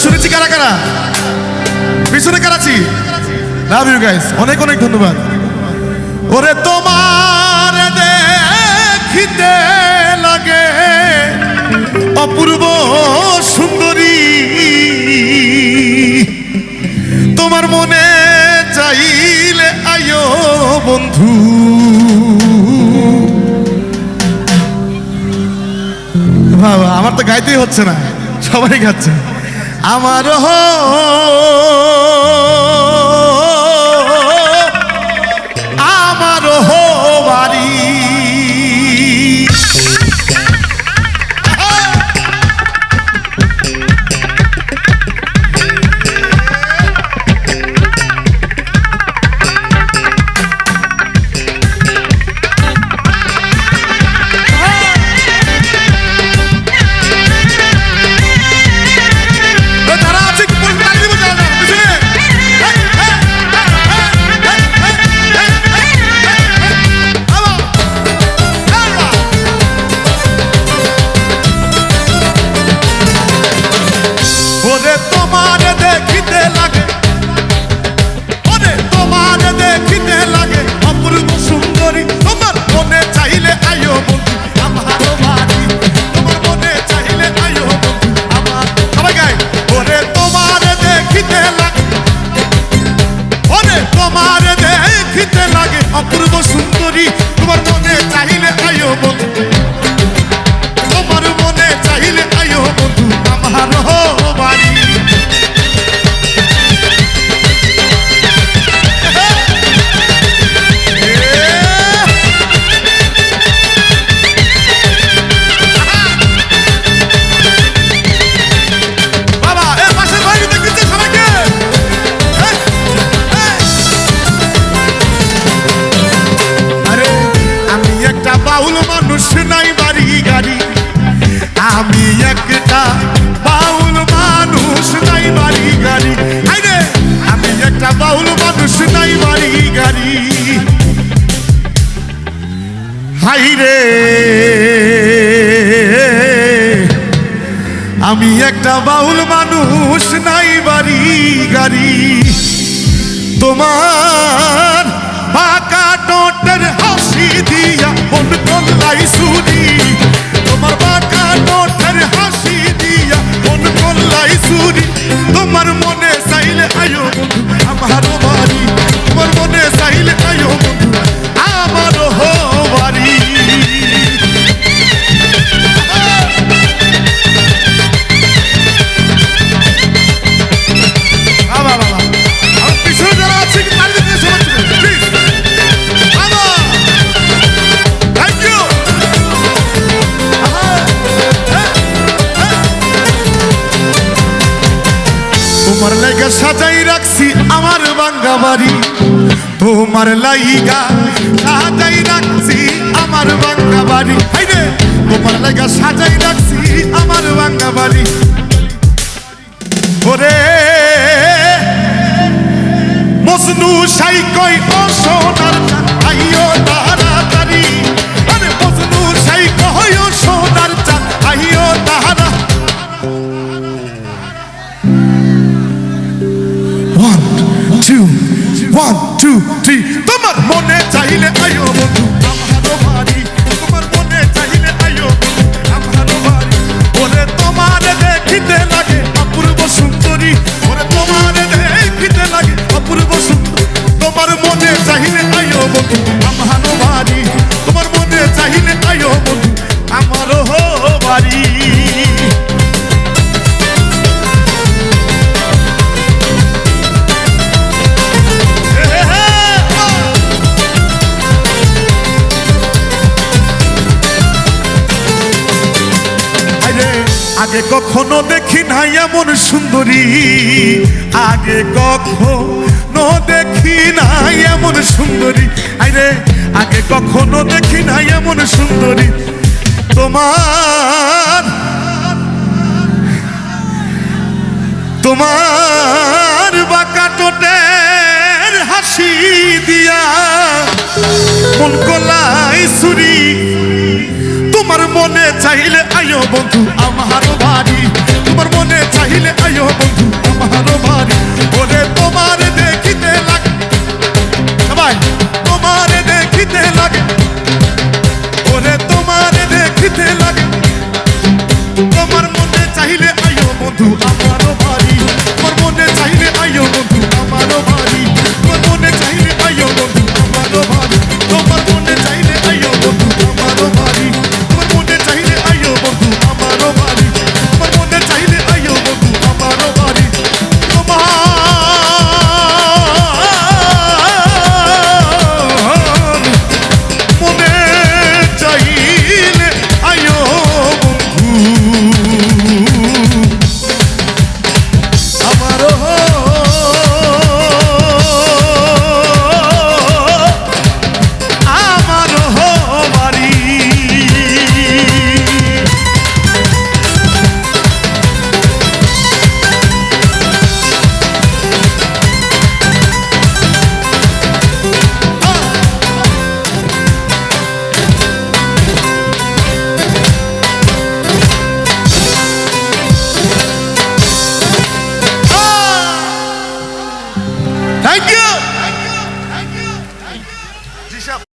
পেরেছি কারা কারা? পিছনে কারাছি লাভ ইউ গাইস অনেক অনেক ধন্যবাদ। ওরে তোমার দেখিতে লাগে অপূর্ব সুন্দরী। তোমার মনে চাইলে আয়ো বন্ধু। বাবা, আমার তো গাইতেই হচ্ছে না, সবাই গাচ্ছে। আমার হো রে। আমি একটা বাউল মানুষ, নাই বাড়ি, গাড়ি। তোমার বাঁকা টোটের হাসি দিয়া কোন কল্লাই সুরি। তোমার লাইগা সাজাই রাখছি আমার বাঙ্গা বাড়ি। তোমার লাইগা সাজাই রাখছি আমার বাঙ্গা বাড়ি। তোমার লাইগা সাজাই রাখছি আমার বাঙ্গা বাড়ি। ওরে, মজনু সাই কই ও তোমার মনে আগে কখনো দেখি নাই এমন সুন্দরী, আগে কখনো দেখি নাই এমন সুন্দরী। আরে আগে কখনো দেখি নাই এমন সুন্দরী। তোমার তোমার বাঁকা টোটের হাসি দিয়া মন কলাই সুরি তোমার মনে চাইলে আয়ো বন্ধু আমার বাড়ি। তোমার মনে চাইলে আয়ো বন্ধু আমার বাড়ি। বলে তোমার দেখিতে লাগে সবাই, তোমার দেখিতে লাগে বলে তোমার দেখিতে লাগে তোমার মনে চাইলে আয়ো বন্ধু আমার Amaro